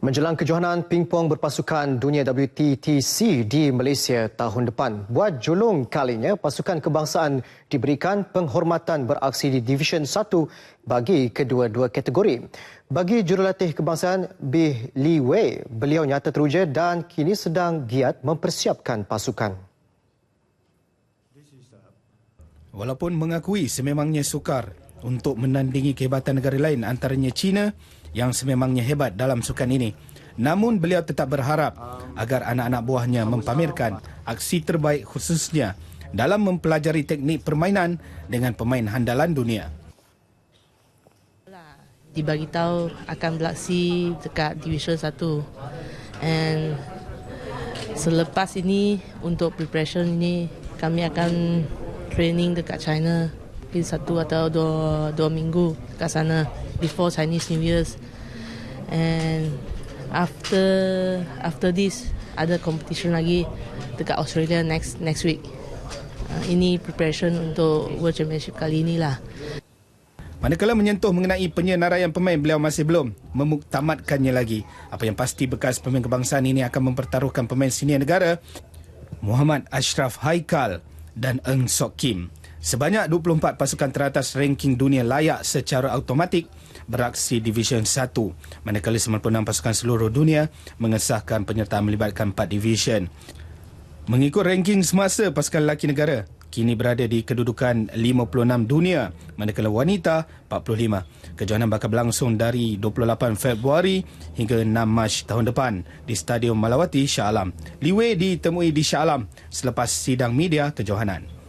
Menjelang kejohanan pingpong berpasukan dunia WTTC di Malaysia tahun depan, buat julung kalinya pasukan kebangsaan diberikan penghormatan beraksi di Division 1 bagi kedua-dua kategori. Bagi jurulatih kebangsaan Bih Li Wei, beliau nyata teruja dan kini sedang giat mempersiapkan pasukan. Walaupun mengakui sememangnya sukar untuk menandingi kehebatan negara lain antaranya China, yang sememangnya hebat dalam sukan ini. Namun beliau tetap berharap agar anak-anak buahnya mempamerkan aksi terbaik khususnya dalam mempelajari teknik permainan dengan pemain handalan dunia. Dibagi tahu akan beraksi dekat Division 1. And selepas ini untuk preparation ini kami akan training dekat China mungkin satu atau dua, dua minggu kat sana before Chinese New Year's and after after this ada competition lagi dekat Australia next next week uh, ini preparation untuk World Championship kali ini lah Manakala menyentuh mengenai penyenaraian pemain, beliau masih belum memuktamadkannya lagi. Apa yang pasti bekas pemain kebangsaan ini akan mempertaruhkan pemain senior negara Muhammad Ashraf Haikal dan Eng Sok Kim. Sebanyak 24 pasukan teratas ranking dunia layak secara automatik beraksi Division 1 manakala 96 pasukan seluruh dunia mengesahkan penyertaan melibatkan 4 division. Mengikut ranking semasa pasukan lelaki negara kini berada di kedudukan 56 dunia manakala wanita 45. Kejohanan bakal berlangsung dari 28 Februari hingga 6 Mac tahun depan di Stadium Malawati Shah Alam. Liwe ditemui di Shah Alam selepas sidang media kejohanan.